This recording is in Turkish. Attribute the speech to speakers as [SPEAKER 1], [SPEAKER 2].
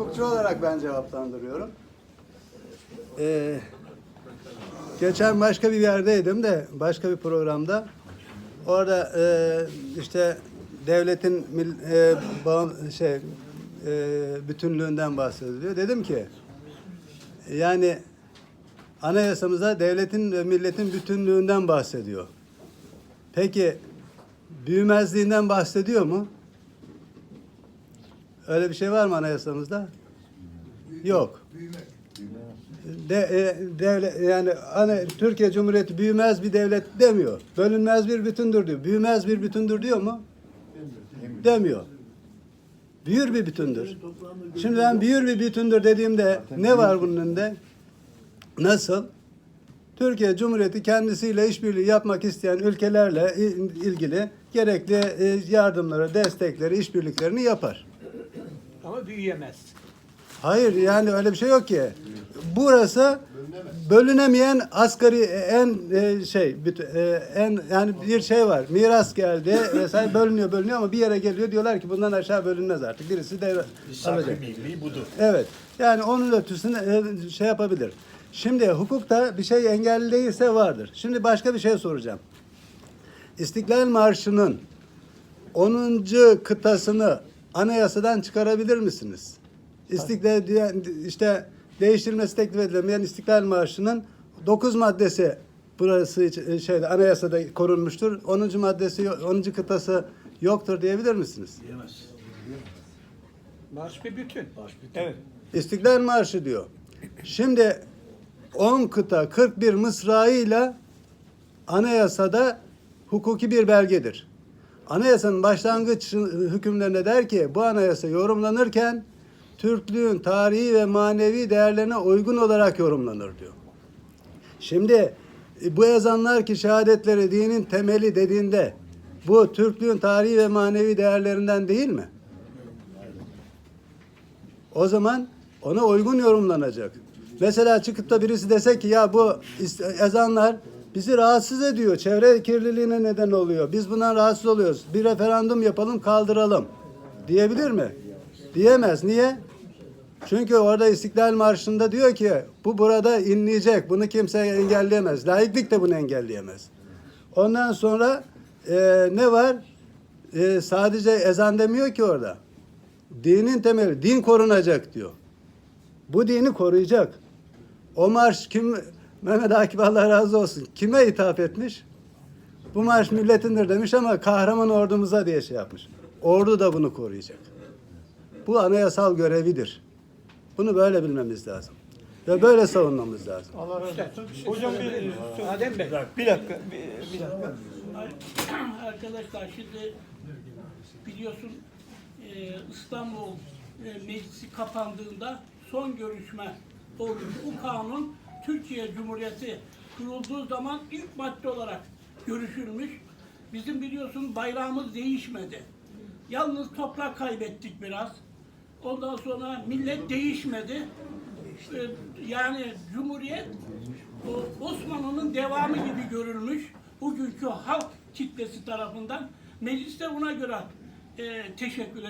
[SPEAKER 1] hukukçu olarak ben cevaplandırıyorum. Ee, geçen başka bir yerdeydim de başka bir programda. Orada e, işte devletin mil- e, bağım- şey e, bütünlüğünden bahsediliyor. Dedim ki yani anayasamıza devletin ve milletin bütünlüğünden bahsediyor. Peki büyümezliğinden bahsediyor mu? Öyle bir şey var mı anayasamızda? Yok. De, e, devlet yani hani Türkiye Cumhuriyeti büyümez bir devlet demiyor. Bölünmez bir bütündür diyor. Büyümez bir bütündür diyor mu? Demiyor. Büyür bir bütündür. Şimdi ben büyür bir bütündür dediğimde ne var bunun önünde? Nasıl? Türkiye Cumhuriyeti kendisiyle işbirliği yapmak isteyen ülkelerle il- ilgili gerekli e, yardımları, destekleri, işbirliklerini yapar.
[SPEAKER 2] Ama büyüyemez.
[SPEAKER 1] Hayır yani öyle bir şey yok ki. Burası bölünemeyen asgari en e, şey bütün- e, en yani bir şey var. Miras geldi vesaire bölünüyor bölünüyor ama bir yere geliyor diyorlar ki bundan aşağı bölünmez artık. Birisi de alacak.
[SPEAKER 3] Milli budur.
[SPEAKER 1] Evet. Yani onun ötesinde e, şey yapabilir. Şimdi hukukta bir şey engelli değilse vardır. Şimdi başka bir şey soracağım. İstiklal Marşı'nın 10. kıtasını anayasadan çıkarabilir misiniz? İstiklal diye işte değiştirilmesi teklif edilemeyen İstiklal Marşı'nın 9 maddesi burası için- şeyde anayasada korunmuştur. 10. maddesi yo- 10. kıtası yoktur diyebilir misiniz?
[SPEAKER 3] Diyemez.
[SPEAKER 2] Marş bir bütün. Evet.
[SPEAKER 1] İstiklal Marşı diyor. Şimdi 10 kıta 41 mısrağıyla anayasada hukuki bir belgedir. Anayasanın başlangıç hükümlerinde der ki bu anayasa yorumlanırken Türklüğün tarihi ve manevi değerlerine uygun olarak yorumlanır diyor. Şimdi e, bu yazanlar ki şehadetleri dinin temeli dediğinde bu Türklüğün tarihi ve manevi değerlerinden değil mi? O zaman ona uygun yorumlanacak. Mesela çıkıp da birisi dese ki ya bu ezanlar bizi rahatsız ediyor. Çevre kirliliğine neden oluyor. Biz bundan rahatsız oluyoruz. Bir referandum yapalım kaldıralım. Diyebilir mi? Diyemez. Niye? Çünkü orada İstiklal Marşı'nda diyor ki bu burada inleyecek. Bunu kimse engelleyemez. Laiklik de bunu engelleyemez. Ondan sonra e, ne var? E, sadece ezan demiyor ki orada. Dinin temeli, din korunacak diyor. Bu dini koruyacak. O marş kim, Mehmet Akif Allah razı olsun, kime hitap etmiş? Bu marş milletindir demiş ama kahraman ordumuza diye şey yapmış. Ordu da bunu koruyacak. Bu anayasal görevidir. Bunu böyle bilmemiz lazım. Ve böyle savunmamız lazım.
[SPEAKER 2] Allah razı olsun. Hocam bir Adem Bey. Bir dakika. Bir, bir dakika.
[SPEAKER 4] Arkadaşlar şimdi biliyorsun e, İstanbul e, Meclisi kapandığında son görüşme olmuş. Bu kanun Türkiye Cumhuriyeti kurulduğu zaman ilk madde olarak görüşülmüş. Bizim biliyorsun bayrağımız değişmedi. Yalnız toprak kaybettik biraz. Ondan sonra millet değişmedi. E, Yani Cumhuriyet Osmanlı'nın devamı gibi görülmüş. Bugünkü halk kitlesi tarafından mecliste buna göre e, teşekkür